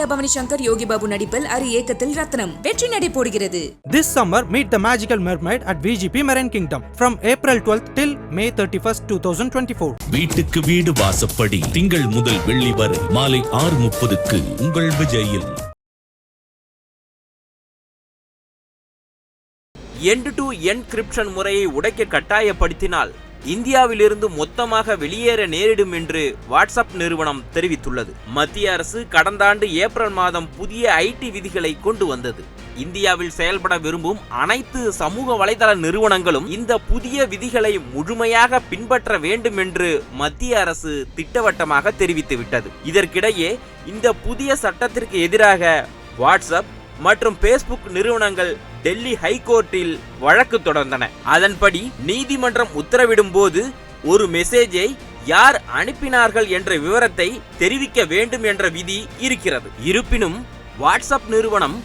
பிரியா பவானி சங்கர் யோகி பாபு நடிப்பில் அரி ஏக்கத்தில் ரத்னம். வெற்றி நடை போடுகிறது. This summer, meet the magical mermaid at VGP Marine Kingdom from April 12th till May 31st, 2024. வீட்டுக்கு வீடு வாசப்படி திங்கள் முதல் வெள்ளி வரை மாலை ஆறு முப்பதுக்கு உங்கள் விஜயில். எண்ட் டு என்கிரிப்ஷன் முறையை உடைக்க கட்டாயப்படுத்தினால் இந்தியாவிலிருந்து மொத்தமாக வெளியேற நேரிடும் என்று வாட்ஸ்அப் நிறுவனம் தெரிவித்துள்ளது. மத்திய அரசு கடந்த ஆண்டு ஏப்ரல் மாதம் புதிய ஐடி விதிகளை கொண்டு வந்தது. இந்தியாவில் செயல்பட விரும்பும் அனைத்து சமூக வலைதள நிறுவனங்களும் இந்த புதிய விதிகளை முழுமையாக பின்பற்ற வேண்டும் என்று மத்திய அரசு திட்டவட்டமாக தெரிவித்துவிட்டது. இதற்கிடையே இந்த புதிய சட்டத்திற்கு எதிராக வாட்ஸ்அப் மற்றும் பேஸ்புக் நிறுவனங்கள் டெல்லி ஹைகோர்ட்டில் வழக்கு தொடர்ந்தன. அதன்படி நீதிமன்றம் உத்தரவிடும் போது ஒரு மெசேஜை யார் அனுப்பினார்கள் என்ற விவரத்தை தெரிவிக்க வேண்டும் என்ற விதி இருக்கிறது. இருப்பினும் வாட்ஸ்அப் நிறுவனம்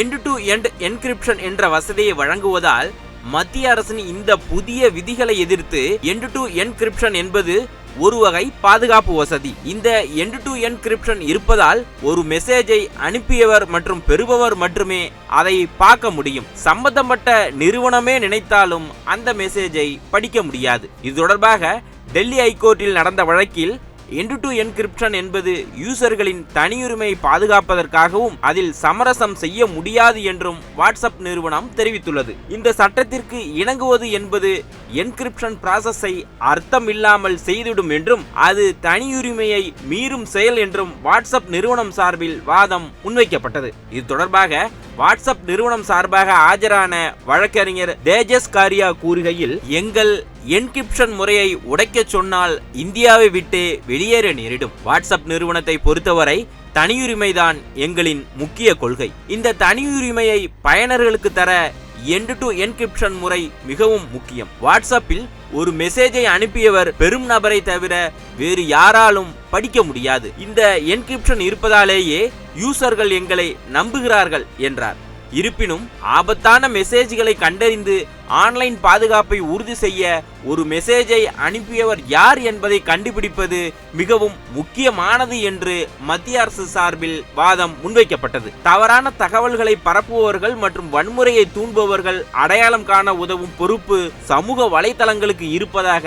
எண்ட் டு எண்ட் என்கிரிப்ஷன் என்ற வசதியை வழங்குவதால் மத்திய அரசின் இந்த புதிய விதிகளை எதிர்த்து எண்ட் டு என்கிரிப்ஷன் என்பது ஒரு வகை பாதுகாப்பு வசதி. இந்த எண்ட் டு என்கிரிப்ஷன் இருப்பதால் ஒரு மெசேஜை அனுப்பியவர் மற்றும் பெறுபவர் மட்டுமே அதை பார்க்க முடியும். சம்பந்தப்பட்ட நிறுவனமே நினைத்தாலும் அந்த மெசேஜை படிக்க முடியாது. இது தொடர்பாக டெல்லி ஹைகோர்ட்டில் நடந்த வழக்கில் எண்டு டு என்கிரிப்ஷன் என்பது யூசர்களின் தனியுரிமையை பாதுகாப்பதற்காகவும் அதில் சமரசம் செய்ய முடியாது என்றும் வாட்ஸ்அப் நிறுவனம் தெரிவித்துள்ளது. இந்த சட்டத்திற்கு இணங்குவது என்பது என்கிரிப்ஷன் ப்ராசஸை அர்த்தம் இல்லாமல் செய்திடும் என்றும் அது தனியுரிமையை மீறும் செயல் என்றும் வாட்ஸ்அப் நிறுவனம் சார்பில் வாதம் முன்வைக்கப்பட்டது. இது தொடர்பாக வாட்ஸ்அப் நிறுவனம் சார்பாக ஆஜரான வழக்கறிஞர் தேஜஸ் காரியா கூறுகையில் எங்கள் என்கிரிப்ஷன் முறையை உடைக்கச் சொன்னால் இந்தியாவை விட்டு வெளியேற நேரிடும். வாட்ஸ்அப் நிறுவனத்தை பொறுத்தவரை தனியுரிமைதான் எங்களின் முக்கிய கொள்கை. இந்த தனியுரிமையை பயனர்களுக்கு தர எண்டு டு என்கிரிப்ஷன் முறை மிகவும் முக்கியம். வாட்ஸ்அப்பில் ஒரு மெசேஜை அனுப்பியவர் பெரும் நபரை தவிர வேறு யாராலும் படிக்க முடியாது. இந்த என்கிரிப்ஷன் இருப்பதாலேயே யூசர்கள் எங்களை நம்புகிறார்கள் என்றார். இருப்பினும் ஆபத்தான மெசேஜ்களை கண்டறிந்து ஆன்லைன் பாதுகாப்பை உறுதி செய்ய ஒரு மெசேஜை அனுப்பியவர் யார் என்பதை கண்டுபிடிப்பது மிகவும் முக்கியமானது என்று மத்திய அரசு சார்பில் வாதம் முன்வைக்கப்பட்டது. தவறான தகவல்களை பரப்புபவர்கள் மற்றும் வன்முறையை தூண்டுபவர்கள் அடையாளம் காண உதவும் பொறுப்பு சமூக வலைதளங்களுக்கு இருப்பதாக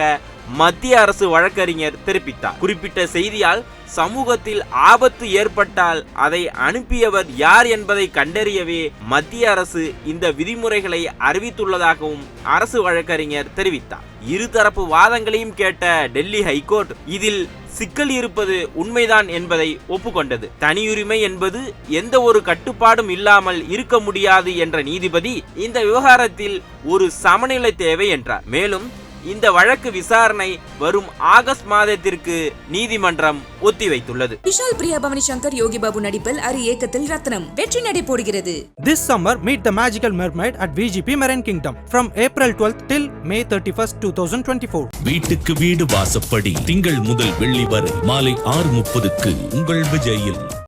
மத்திய அரசு வழக்கறிஞர் தெரிவித்தார். குறிப்பிட்ட செய்தியால் சமூகத்தில் ஆபத்து ஏற்பட்டால் அதை அனுப்பியவர் யார் என்பதை கண்டறியவே மத்திய அரசு இந்த விதிமுறைகளை அறிவித்துள்ளதாகவும் அரசு வழக்கறிஞர் தெரிவித்தார். இருதரப்பு வாதங்களையும் கேட்ட டெல்லி ஹைகோர்ட் இதில் சிக்கல் இருப்பது உண்மைதான் என்பதை ஒப்புக்கொண்டது. தனியுரிமை என்பது எந்த ஒரு கட்டுப்பாடும் இல்லாமல் இருக்க முடியாது என்ற நீதிபதி இந்த விவகாரத்தில் ஒரு சமநிலை தேவை என்றார். மேலும் இந்த வழக்கு விசாரணை வரும் ஆகஸ்ட் மாதத்திற்கு நீதிமன்றம் ஒத்திவைத்துள்ளது. விஷால் பிரியா பவானி சங்கர் யோகி பாபு நடிப்பில் அரி ஏக்கத்தில் ரத்னம். வெற்றி நடை போடுகிறது. This summer, meet the magical mermaid at VGP Marine Kingdom from April 12th till May 31st, 2024. வீட்டுக்கு வீடு வாசப்படி திங்கள் முதல் வெள்ளி வரை மாலை ஆறு முப்பதுக்கு உங்கள் விஜயில்.